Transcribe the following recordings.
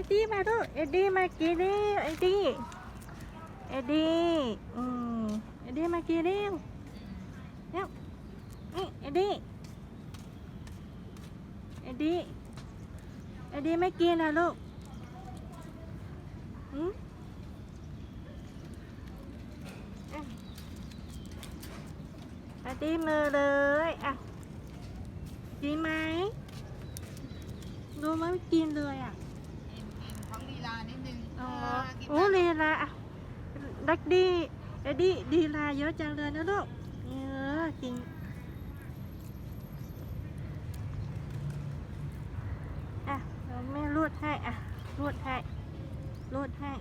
อดี้มาดูเอ็ดดี้มากินเร็วเอ็ดดี้เอ็ดดี้อืมเอ็ดดี้มากินเร็วเร็วนี่เอ็ดดี้เอ็ดดี้เอ็ดดี้ไม่กินนะลูกอืมอะเอ็ดดี้มือเลยอะกินไหมดูไหมไม่กินเลยอะ กินกินเขาลีลานิดนึง อ๋อ เกิน โอ้ลีลาอะ ดักดีเอ็ดดี้ดีลาเยอะจังเลยนะลูกเออจริงอะเราแม่รูดให้อะรูดให้รูดให้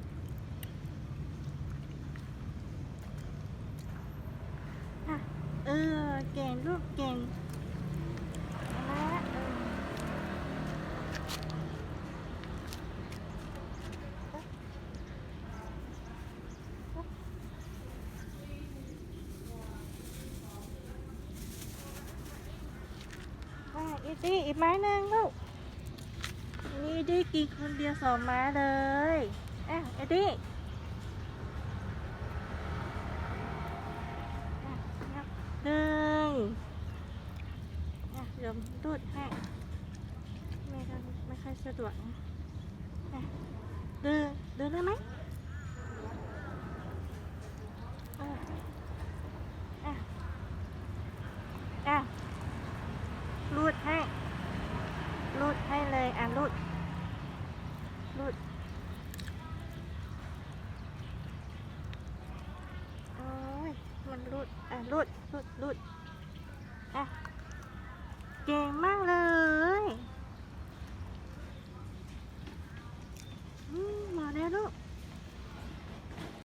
อะเออเก่งลูกเก่งเอาละเออ อะอีดี้อีกไม้หนึ่งลูกนี่อีดี้กินคนเดียวสองไม้เลยอะอีดี้หนึ่งอะเดี๋ยวดูดให้ไม่ค่อยไม่ค่อยสะดวกนะอะเดินเดินได้ไหม รสโอ้ย มันรุด อะรุดรุดรุดอะ เก่งมากเลยมาแล้วลูก